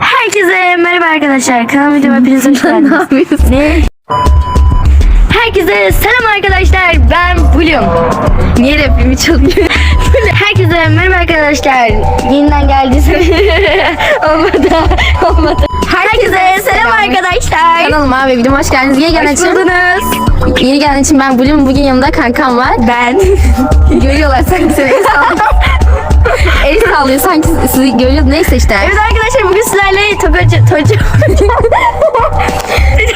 Herkese merhaba arkadaşlar. Kanalıma videoma hepiniz hoş geldiniz. ne? Herkese selam arkadaşlar. Ben Bloom. Niye rapimi çalıyor? Herkese merhaba arkadaşlar. Yeniden geldiyseniz. olmadı. Olmadı. Herkese selam arkadaşlar. Kanalıma ve videoma hoş geldiniz. Yeni gelen Hoş için, buldunuz. yeni gelen için ben Bloom. Bugün yanımda kankam var. Ben. Görüyorlar sanki seni el sallıyor. el sallıyor sanki sizi görüyor. Neyse işte. Evet arkadaşlar bugün sizlerle Tokocu... Tocu...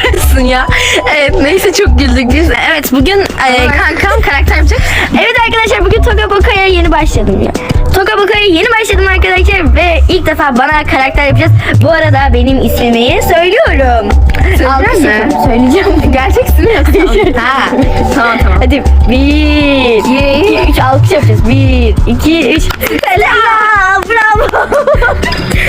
Yapıyorsun ya. Evet neyse çok güldük biz. Evet bugün e, kankam karakter yapacak. Evet arkadaşlar bugün Toka Boka'ya yeni başladım ya. Toka Boka'ya yeni başladım arkadaşlar ve ilk defa bana karakter yapacağız. Bu arada benim ismimi söylüyorum. Alkış mi? söyleyeceğim. Gerçek ismi yok. ha. Tamam tamam. Hadi bir, iki, üç alkış yapacağız. Bir, iki, üç. Selam, bravo.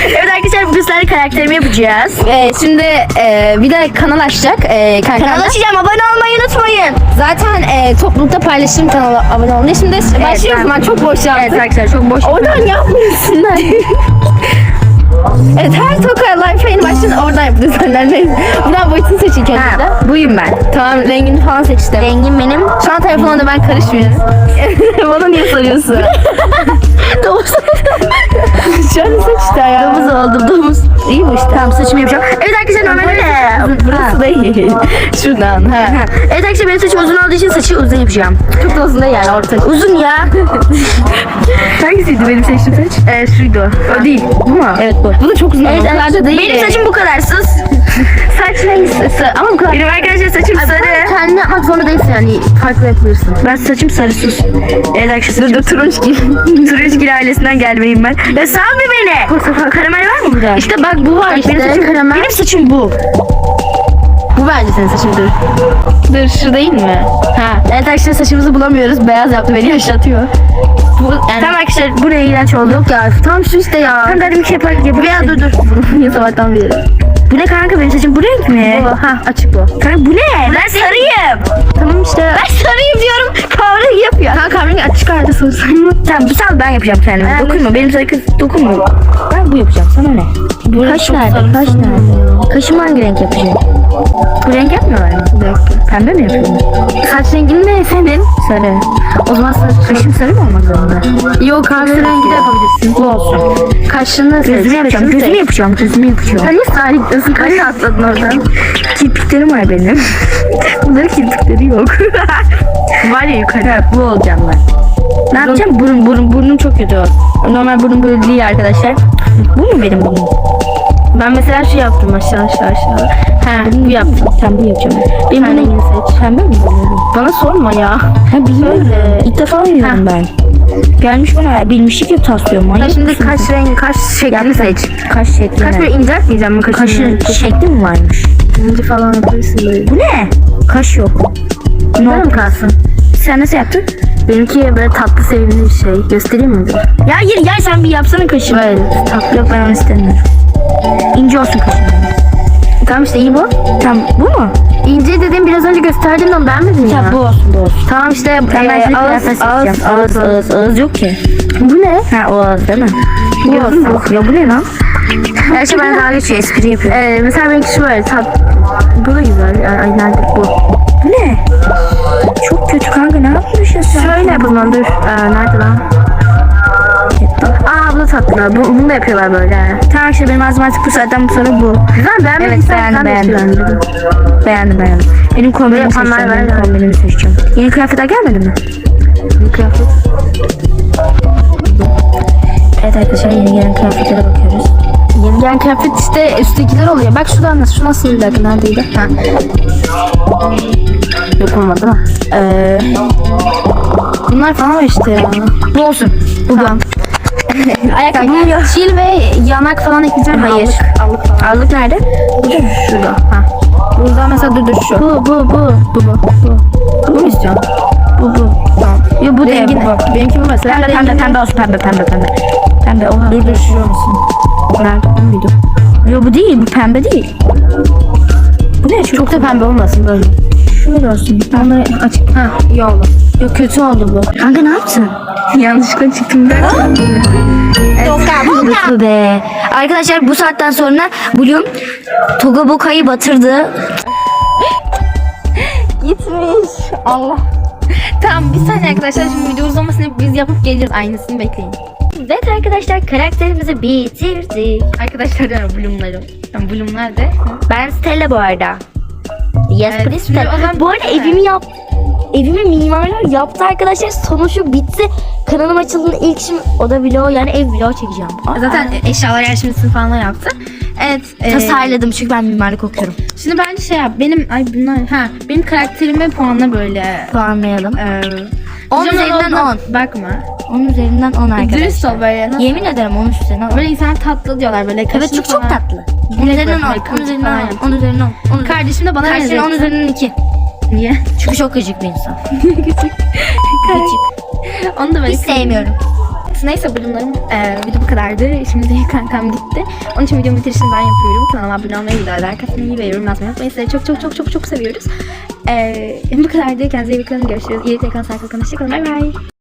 evet arkadaşlar sizlerle karakterimi yapacağız. Evet, şimdi e, bir de kanal açacak e. Kanal açacağım, abone olmayı unutmayın. Zaten e, toplulukta paylaşırım kanala abone olmayı. Şimdi başlıyoruz ben-. Çok boş yaptık. Evet arkadaşlar çok boş. Oradan yapmıyorsunlar. evet her toka live yayını başlayın oradan yapıyoruz senden. Buradan boyutunu seçin kendinize. Ha, buyum ben. Tamam rengini falan seç işte. Rengim benim. Şu an telefonuna da ben karışmıyorum. Bana niye soruyorsun? domuz. An seç işte ya. Domuz oldum domuz. İyi bu işte. Tamam saçımı yapacağım. Evet arkadaşlar normalde Burası değil. Şuradan. Ha. Evet arkadaşlar benim saçım uzun olduğu için saçı uzun yapacağım. Çok da uzun değil yani orta. Uzun ya. Hangisiydi benim seçtiğim saç? ee, şuydu. O değil. Bu mu? Evet bu. Bu da çok uzun. Evet, da değil. Benim saçım bu kadar sus. saç neyse. Ama bu kadar. Benim arkadaşlar saçım sarı. Yapmak zorunda değilsin yani. Farklı yapabilirsin. Ben saçım sarı sus. Evet arkadaşlar saçım turunçgil. turunçgil ailesinden gelmeyim ben. Ya salma beni. Karamel var mı burada? İşte bak bu var işte. benim saçım karamel. Benim saçım bu. Bu bence senin saçın dur. Dur şu değil mi? Ha. Evet arkadaşlar saçımızı bulamıyoruz. Beyaz yaptı beni yaşatıyor. Bu yani Tamam arkadaşlar buraya iğrenç oldu. Yok ya tam şu işte ya. Tamam dedim ki yapar yapar. Veya dur dur. Niye sabahtan beri? Bu ne kanka benim saçım bu renk mi? Bu ha açık bu. Kanka bu ne? Ben sarıyım. Tamam işte. Ben sarıyım diyorum. Kahverengi yapıyor. Ha kahverengi açık halde sorsan. Tamam bir sal ben yapacağım kendime. Ben- Dokunma benim sarı kız dokunma. Ben bu yapacağım sana ne? Kaş nerede? Kaş nerede? Kaşım hangi renk yapacağım? Bu renk yapmıyorlar mı? Bir dakika. Pembe mi yapıyorlar? Saç rengin ne senin? Sarı. O zaman saç Kaşım sarı mı olmak zorunda? Yok kahverengi de yapabilirsin. Bu olsun. Kaşını. Gözümü yapacağım. Gözümü yapacağım. Gözümü yapacağım. Sen niye sahiplesin? Kaş atladın oradan. Kirpiklerim var benim. Bunların kirpikleri yok. var ya yukarı. Bu olacağım ben. Ne yapacağım? Burun, burun, burnum çok kötü. Normal burnum böyle değil arkadaşlar. Bu mu benim burnum? Ben mesela şu yaptım aşağı aşağı aşağı. Ha, bu yaptım. Pembe yapacağım. Benim Pembe burnum seç. pembe mi buluyorum? Bana sorma ya. Ha biliyorum. Söyle. İlk defa oynuyorum ben. Gelmiş bana bilmişlik ya taslıyorum. Sen Manyak şimdi kaş rengi, kaş şeklini seç. Kaş şekli. Kaş böyle inceltmeyeceğim mi kaşını? Kaşın şekli mi varmış? ince falan yapabilirsin böyle. Bu ne? Kaş yok. Ne kalsın? Sen nasıl yaptın? Benimki böyle tatlı sevimli bir şey. Göstereyim mi? Ya hayır ya sen bir yapsana kaşını. Böyle tatlı. Yok ben onu istemiyorum. İnce olsun kaşın. Tamam işte iyi bu. Tamam bu mu? İnce dediğim biraz önce gösterdiğim ama beğenmedin ya. bu olsun bu olsun. Tamam işte Ben ben e, şimdi ağız, ağız, seçeceğim. Ağız, ağız, ağız yok ki. Bu ne? Ha o ağız değil mi? Bu olsun. Ya bu ne lan? Her şey ben dalga geçiyor, espri yapıyor. Ee, mesela benimki şu böyle tat. Bu da güzel. Ay, nerede bu? Bu ne? Çok kötü kanka ne yapmışsın sen? Şöyle yapalım dur. Ee, nerede lan? Aa bu da tatlı. Bu, bunu da yapıyorlar böyle. Tamam işte benim ağzım artık bu saatten bu sonra bu. Güzel beğenmedin Evet, beğendim, beğendim. beğendim. Beğendim beğendim. Benim kombinimi seçeceğim. Benim kombinimi seçeceğim. Yeni kıyafetler gelmedi mi? Bu kıyafet. Evet arkadaşlar yeni gelen kıyafetlere bakıyoruz. Yeni gelen kıyafet işte üsttekiler oluyor. Bak şuradan nasıl? Şu nasıl bir dakika neredeydi? Ha. Yok olmadı mı? Ee, Bunlar falan var işte ya. bu olsun. Bu tamam. Ayakkabı. Çil ve yanak falan ekleyeceğim. Hayır. Allık, allık. Ağırlık nerede? Burada mı? Şurada. Ha. Burada mesela dur dur şu. Bu bu bu. Bu bu. Bu. Bu mu istiyorsun? Bu bu. Tamam. Yo bu değil. Bu. Benimki bu mesela. Pembe pembe pembe olsun pembe pembe pembe. Pembe oha. Dur dur şu musun? Bu muydu? Yo bu değil bu pembe değil. Bu ne? Çok da pembe olmasın böyle. Şöyle olsun. Onları açık. Ha iyi oldu. Yok kötü oldu bu. Kanka ne yaptın? Yanlışlıkla çıktım ben. Mutlu be. Arkadaşlar bu saatten sonra Bloom Toga Boka'yı batırdı. Gitmiş. Allah. Tamam bir saniye arkadaşlar şimdi video uzamasını biz yapıp geliriz aynısını bekleyin. Evet arkadaşlar karakterimizi bitirdik. Arkadaşlar yani Bloom'ları. Yani Bloom nerede? Ben Stella bu arada. Yes Evet, please şimdi Stella. Bu arada evimi yap evimi mimarlar yaptı arkadaşlar. Sonu şu bitti. Kanalım açıldığında ilk işim o da vlog yani ev vlog çekeceğim. Zaten eşyalar yerleşmesini falan yaptı. Evet. e, tasarladım çünkü ben mimarlık okuyorum. Şimdi bence şey yap. Benim ay bunlar ha benim karakterime puanla böyle. Puanlayalım. E, 10 güzel üzerinden olduğuna 10. Bakma. 10 üzerinden 10 arkadaşlar. Dürüst ol böyle. Nasıl? Yemin ederim 10 üzerinden 10. Böyle insan tatlı diyorlar böyle. Evet çok çok tatlı. 10 Direkt üzerinden böyle 10. 10 kırmızı üzerinden falan 10. 10 üzerinden 10. 10 Kardeşim de bana Karşına 10 benziyor. üzerinden 2. Niye? Çünkü çok gıcık bir insan. Küçük. Onu da böyle Hiç sevmiyorum. Neyse bölümlerim e, video bu kadardı. Şimdi kankam gitti. Onun için videomu bitirişini ben yapıyorum. Kanalıma abone olmayı, videoları like atmayı ve yorum yazmayı unutmayın. Sizleri çok çok çok çok çok seviyoruz. E, bu kadardı. Kendinize iyi bakın. Görüşürüz. İyi tekrar kalın. Hoşçakalın. Bay bay.